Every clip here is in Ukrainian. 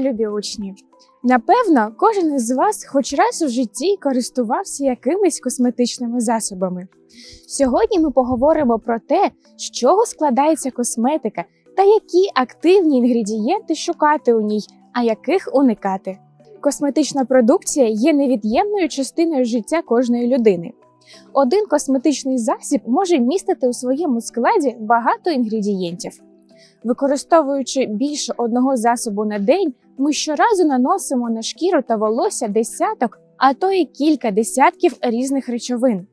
любі учні! Напевно, кожен із вас хоч раз у житті користувався якимись косметичними засобами. Сьогодні ми поговоримо про те, з чого складається косметика та які активні інгредієнти шукати у ній, а яких уникати. Косметична продукція є невід'ємною частиною життя кожної людини. Один косметичний засіб може містити у своєму складі багато інгредієнтів. Використовуючи більше одного засобу на день, ми щоразу наносимо на шкіру та волосся десяток, а то й кілька десятків різних речовин.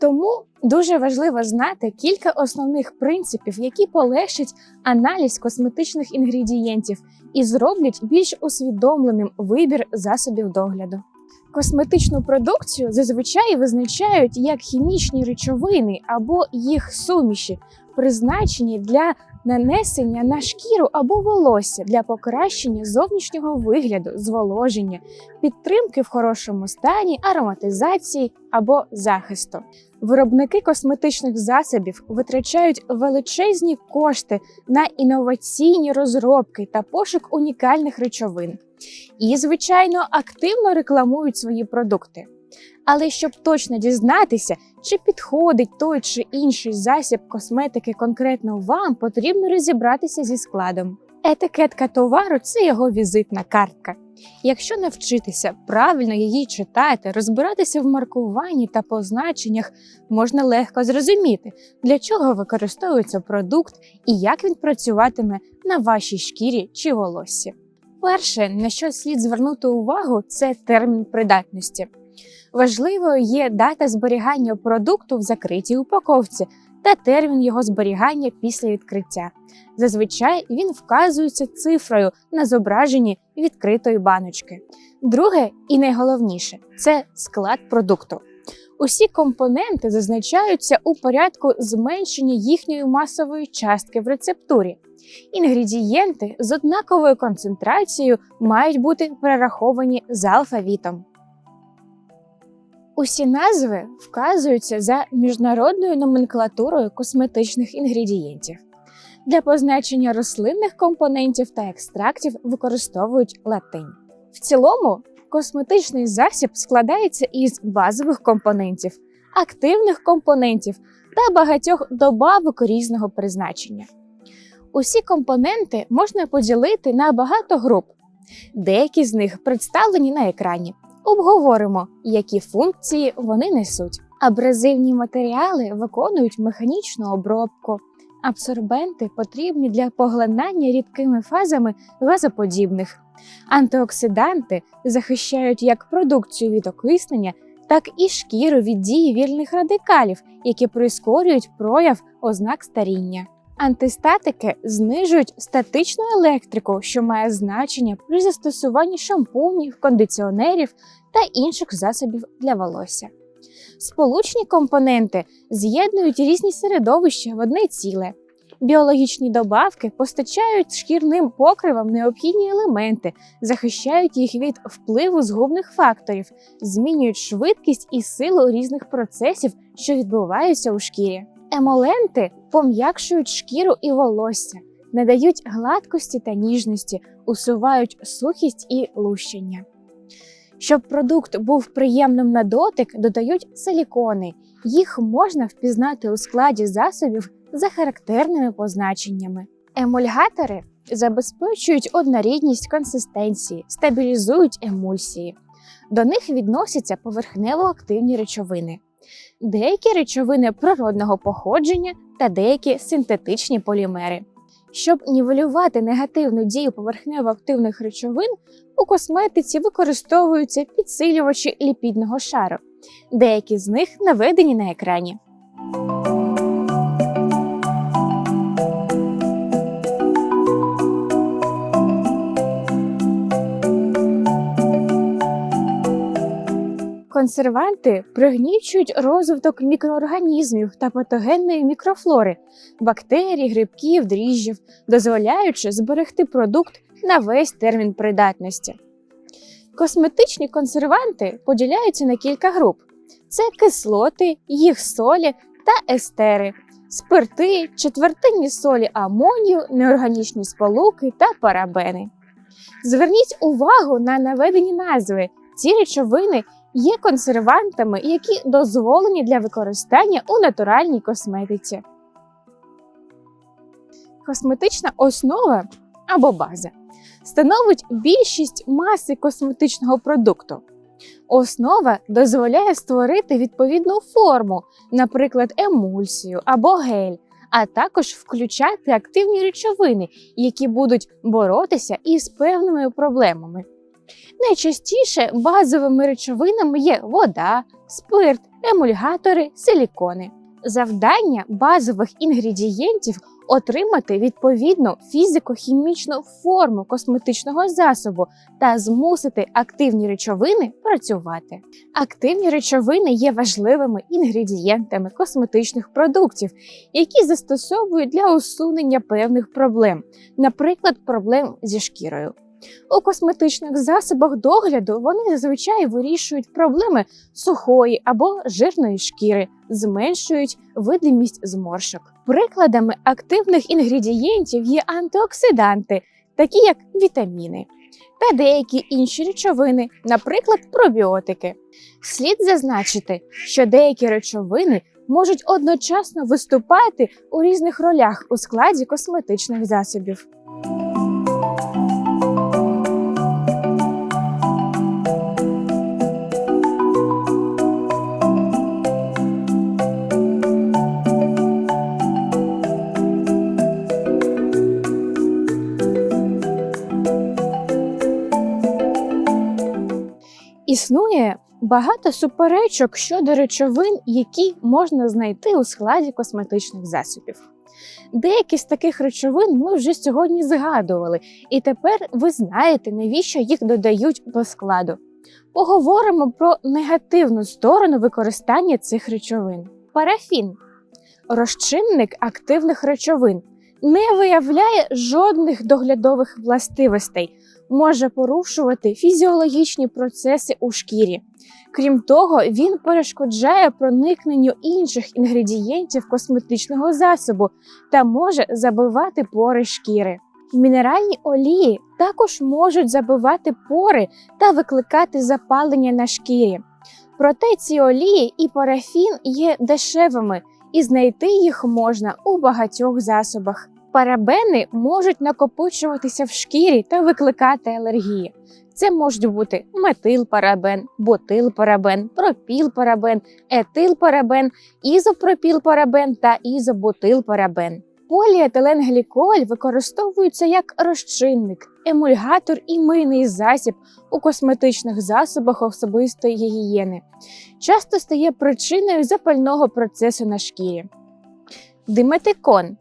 Тому дуже важливо знати кілька основних принципів, які полегшать аналіз косметичних інгредієнтів і зроблять більш усвідомленим вибір засобів догляду. Косметичну продукцію зазвичай визначають як хімічні речовини або їх суміші, призначені для нанесення на шкіру або волосся для покращення зовнішнього вигляду, зволоження, підтримки в хорошому стані, ароматизації або захисту. Виробники косметичних засобів витрачають величезні кошти на інноваційні розробки та пошук унікальних речовин. І, звичайно, активно рекламують свої продукти. Але щоб точно дізнатися, чи підходить той чи інший засіб косметики конкретно вам, потрібно розібратися зі складом. Етикетка товару це його візитна картка. Якщо навчитися правильно її читати, розбиратися в маркуванні та позначеннях, можна легко зрозуміти, для чого використовується продукт і як він працюватиме на вашій шкірі чи волоссі. Перше, на що слід звернути увагу, це термін придатності. Важливою є дата зберігання продукту в закритій упаковці та термін його зберігання після відкриття. Зазвичай він вказується цифрою на зображенні відкритої баночки. Друге і найголовніше це склад продукту. Усі компоненти зазначаються у порядку зменшення їхньої масової частки в рецептурі. Інгредієнти з однаковою концентрацією мають бути перераховані за алфавітом. Усі назви вказуються за міжнародною номенклатурою косметичних інгредієнтів. Для позначення рослинних компонентів та екстрактів використовують латинь. В цілому, косметичний засіб складається із базових компонентів, активних компонентів та багатьох добавок різного призначення. Усі компоненти можна поділити на багато груп. Деякі з них представлені на екрані. Обговоримо, які функції вони несуть. Абразивні матеріали виконують механічну обробку. Абсорбенти потрібні для поглинання рідкими фазами газоподібних. Антиоксиданти захищають як продукцію від окиснення, так і шкіру від дії вільних радикалів, які прискорюють прояв ознак старіння. Антистатики знижують статичну електрику, що має значення при застосуванні шампунів, кондиціонерів та інших засобів для волосся. Сполучні компоненти з'єднують різні середовища в одне ціле. Біологічні добавки постачають шкірним покривам необхідні елементи, захищають їх від впливу згубних факторів, змінюють швидкість і силу різних процесів, що відбуваються у шкірі. Емоленти пом'якшують шкіру і волосся, надають гладкості та ніжності, усувають сухість і лущення. Щоб продукт був приємним на дотик, додають силікони. Їх можна впізнати у складі засобів за характерними позначеннями. Емульгатори забезпечують однорідність консистенції, стабілізують емульсії. До них відносяться поверхнево-активні речовини. Деякі речовини природного походження та деякі синтетичні полімери. Щоб нівелювати негативну дію поверхнево-активних речовин, у косметиці використовуються підсилювачі ліпідного шару. Деякі з них наведені на екрані. Консерванти пригнічують розвиток мікроорганізмів та патогенної мікрофлори, бактерій, грибків, дріжджів, дозволяючи зберегти продукт на весь термін придатності. Косметичні консерванти поділяються на кілька груп: це кислоти, їх солі та естери. спирти, четвертинні солі амонію, неорганічні сполуки та парабени. Зверніть увагу на наведені назви. Ці речовини є консервантами, які дозволені для використання у натуральній косметиці. Косметична основа або база становить більшість маси косметичного продукту. Основа дозволяє створити відповідну форму, наприклад, емульсію або гель, а також включати активні речовини, які будуть боротися із певними проблемами. Найчастіше базовими речовинами є вода, спирт, емульгатори, силікони. Завдання базових інгредієнтів отримати відповідну фізико-хімічну форму косметичного засобу та змусити активні речовини працювати. Активні речовини є важливими інгредієнтами косметичних продуктів, які застосовують для усунення певних проблем, наприклад, проблем зі шкірою. У косметичних засобах догляду вони зазвичай вирішують проблеми сухої або жирної шкіри, зменшують видимість зморшок. Прикладами активних інгредієнтів є антиоксиданти, такі як вітаміни, та деякі інші речовини, наприклад, пробіотики. Слід зазначити, що деякі речовини можуть одночасно виступати у різних ролях у складі косметичних засобів. Існує багато суперечок щодо речовин, які можна знайти у складі косметичних засобів. Деякі з таких речовин ми вже сьогодні згадували, і тепер ви знаєте, навіщо їх додають до складу. Поговоримо про негативну сторону використання цих речовин. Парафін розчинник активних речовин, не виявляє жодних доглядових властивостей, може порушувати фізіологічні процеси у шкірі. Крім того, він перешкоджає проникненню інших інгредієнтів косметичного засобу та може забивати пори шкіри. Мінеральні олії також можуть забивати пори та викликати запалення на шкірі. Проте ці олії і парафін є дешевими, і знайти їх можна у багатьох засобах. Парабени можуть накопичуватися в шкірі та викликати алергії. Це можуть бути метилпарабен, бутилпарабен, пропілпарабен, етилпарабен, ізопропілпарабен та ізобутилпарабен. Поліетиленгліколь використовується як розчинник, емульгатор і мийний засіб у косметичних засобах особистої гігієни. Часто стає причиною запального процесу на шкірі. Диметикон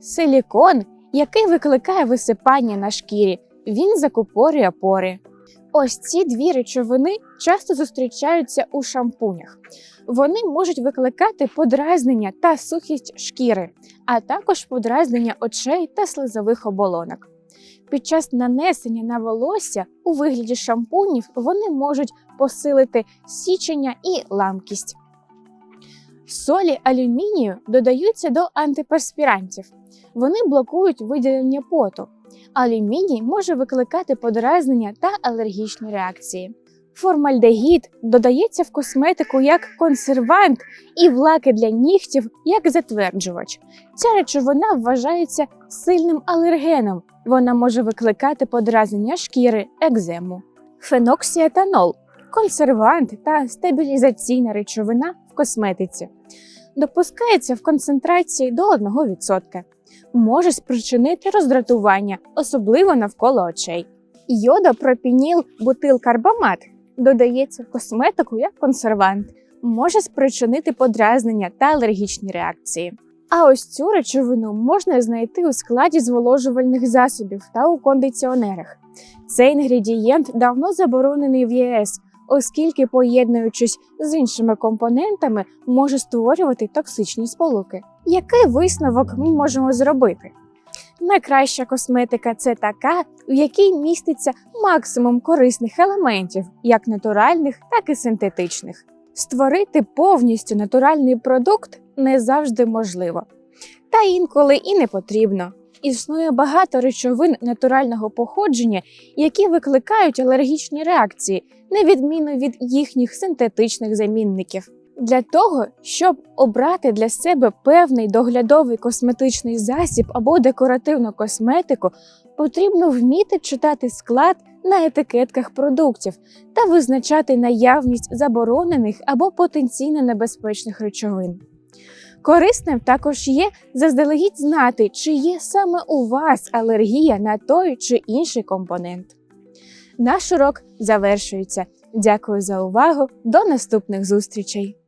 силікон, який викликає висипання на шкірі. Він закупорює пори. Ось ці дві речовини часто зустрічаються у шампунях. Вони можуть викликати подразнення та сухість шкіри, а також подразнення очей та слизових оболонок. Під час нанесення на волосся у вигляді шампунів вони можуть посилити січення і ламкість. Солі алюмінію додаються до антиперспірантів. Вони блокують виділення поту. Алюміній може викликати подразнення та алергічні реакції. Формальдегід додається в косметику як консервант і в лаки для нігтів як затверджувач. Ця речовина вважається сильним алергеном. Вона може викликати подразнення шкіри, екзему. Феноксіетанол консервант та стабілізаційна речовина в косметиці. Допускається в концентрації до 1%. Може спричинити роздратування, особливо навколо очей. Йодопропініл бутилкарбамат додається в косметику як консервант, може спричинити подразнення та алергічні реакції. А ось цю речовину можна знайти у складі зволожувальних засобів та у кондиціонерах. Цей інгредієнт давно заборонений в ЄС, оскільки, поєднуючись з іншими компонентами, може створювати токсичні сполуки. Який висновок ми можемо зробити? Найкраща косметика це така, в якій міститься максимум корисних елементів, як натуральних, так і синтетичних. Створити повністю натуральний продукт не завжди можливо. та інколи і не потрібно. Існує багато речовин натурального походження, які викликають алергічні реакції, на відміну від їхніх синтетичних замінників. Для того, щоб обрати для себе певний доглядовий косметичний засіб або декоративну косметику, потрібно вміти читати склад на етикетках продуктів та визначати наявність заборонених або потенційно небезпечних речовин. Корисним також є заздалегідь знати, чи є саме у вас алергія на той чи інший компонент. Наш урок завершується. Дякую за увагу. До наступних зустрічей!